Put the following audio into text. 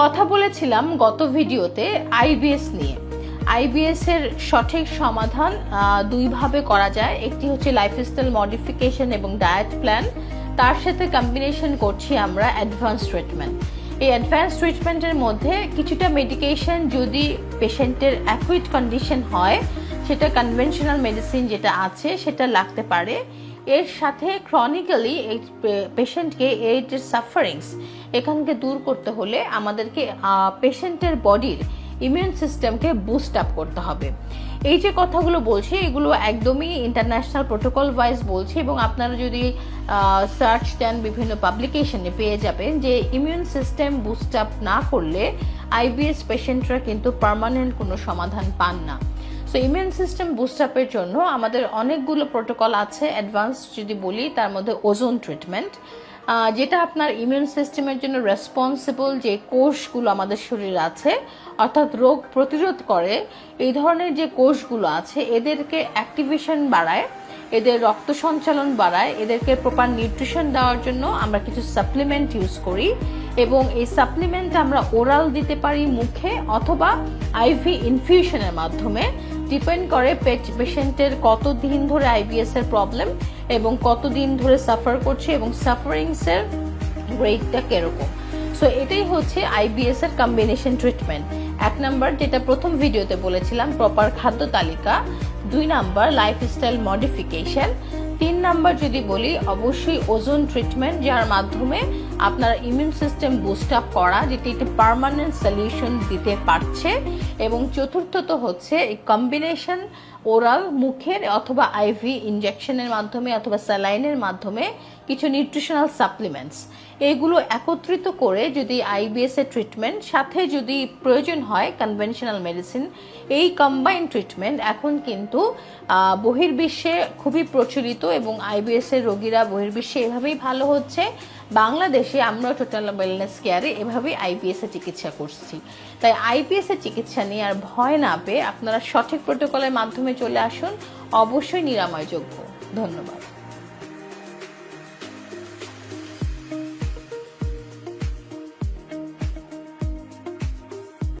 কথা বলেছিলাম গত ভিডিওতে আইবিএস নিয়ে। আইবিএস এর সঠিক সমাধান দুইভাবে করা যায়। একটি হচ্ছে লাইফস্টাইল মডিফিকেশন এবং ডায়েট প্ল্যান তার সাথে কম্বিনেশন করছি আমরা অ্যাডভান্স ট্রিটমেন্ট এই অ্যাডভান্স ট্রিটমেন্টের মধ্যে কিছুটা মেডিকেশন যদি পেশেন্টের অ্যাকুইট কন্ডিশন হয়, সেটা কনভেনশনাল মেডিসিন যেটা আছে, সেটা লাগতে পারে। এর সাথে ক্রনিক্যালি এই পেশেন্টকে এই যে সাফারিংস এখানকে দূর করতে হলে আমাদেরকে পেশেন্টের বডির ইমিউন সিস্টেমকে বুস্ট আপ করতে হবে। এই যে কথাগুলো বলছি, এগুলো একদমই ইন্টারন্যাশনাল প্রোটোকল ওয়াইজ বলছি এবং আপনারা যদি সার্চ দেন বিভিন্ন পাবলিকেশনে পেয়ে যাবেন যে ইমিউন সিস্টেম বুস্ট আপ না করলে আইবিএস পেশেন্টরা কিন্তু পার্মানেন্ট কোনো সমাধান পান না। সো ইমিউন সিস্টেম বুস্ট আপের জন্য আমাদের অনেকগুলো প্রোটোকল আছে অ্যাডভান্স যদি বলি, তার মধ্যে ওজোন ট্রিটমেন্ট যেটা আপনার ইমিউন সিস্টেমের জন্য রেসপন্সিবল যে কোষগুলো আমাদের শরীরে আছে, অর্থাৎ রোগ প্রতিরোধ করে, এই ধরনের যে কোষগুলো আছে, এদেরকে অ্যাক্টিভেশন বাড়ায়, এদের রক্ত সঞ্চালন বাড়ায়, এদেরকে প্রপার নিউট্রিশন দেওয়ার জন্য আমরা কিছু সাপ্লিমেন্ট ইউজ করি এবং এই সাপ্লিমেন্ট আমরা ওরাল দিতে পারি মুখে অথবা আইভি ইনফিউশনের মাধ্যমে। ডিপেন্ড করে পেশেন্টের কত দিন ধরে আইবিএস এর প্রবলেম এবং কত দিন ধরে সাফার করছে এবং সাফারিংস এর গ্রেডটা কীরকম। সো এটাই হচ্ছে আইবিএস এর কম্বিনেশন ট্রিটমেন্ট এক নাম্বার যেটা প্রথম ভিডিওতে বলেছিলাম প্রপার খাদ্য তালিকা। দুই নাম্বার লাইফস্টাইল মডিফিকেশন তিন নাম্বার যদি বলি, অবশ্যই ওজোন ট্রিটমেন্ট যার মাধ্যমে আপনার ইমিউন সিস্টেম বুস্ট আপ করা, যেটি একটি পার্মানেন্ট সলিউশন দিতে পারছে। এবং চতুর্থত হচ্ছে এই কম্বিনেশন ওরাল মুখের অথবা আইভি ইনজেকশনের মাধ্যমে অথবা স্যালাইনের মাধ্যমে কিছু নিউট্রিশনাল সাপ্লিমেন্টস এগুলো একত্রিত করে যদি আইবিএস এর ট্রিটমেন্ট সাথে যদি প্রয়োজন হয় কনভেনশনাল মেডিসিন এই কম্বাইন ট্রিটমেন্ট এখন কিন্তু বহির্বিশ্বে খুবই প্রচলিত এবং আইবিএস এর রোগীরা বহির্বিশ্বে এভাবেই ভালো হচ্ছে। বাংলাদেশে আমরা টোটাল ওয়েলনেস কেয়ারে এভাবেই আইপিএসের চিকিৎসা করছি। তাই আইপিএসের চিকিৎসা নিয়ে আর ভয় না পেয়ে আপনারা সঠিক প্রোটোকলের মাধ্যমে চলে আসুন। অবশ্যই নিরাময়যোগ্য। ধন্যবাদ।